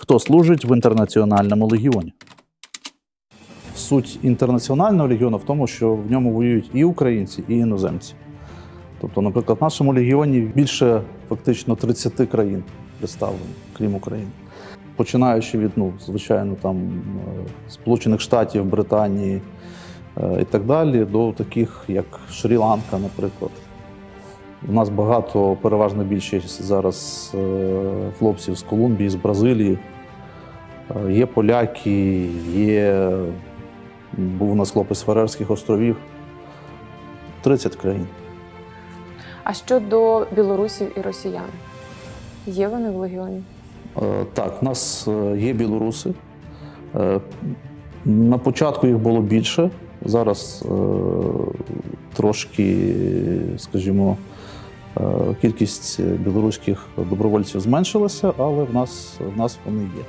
хто служить в інтернаціональному легіоні. Суть інтернаціонального легіону в тому, що в ньому воюють і українці, і іноземці. Тобто, наприклад, в нашому легіоні більше фактично 30 країн представлені, крім України. Починаючи від, ну, звичайно, там е, Сполучених Штатів, Британії е, і так далі, до таких, як Шрі-Ланка, наприклад. У нас багато, переважна більшість зараз е, хлопців з Колумбії, з Бразилії. Е, Є поляки, є. Був у нас хлопець Фарерських островів. 30 країн. А щодо білорусів і росіян? Є вони в легіоні? Е, Так, в нас є білоруси. На початку їх було більше. Зараз трошки, скажімо, кількість білоруських добровольців зменшилася, але в нас, в нас вони є.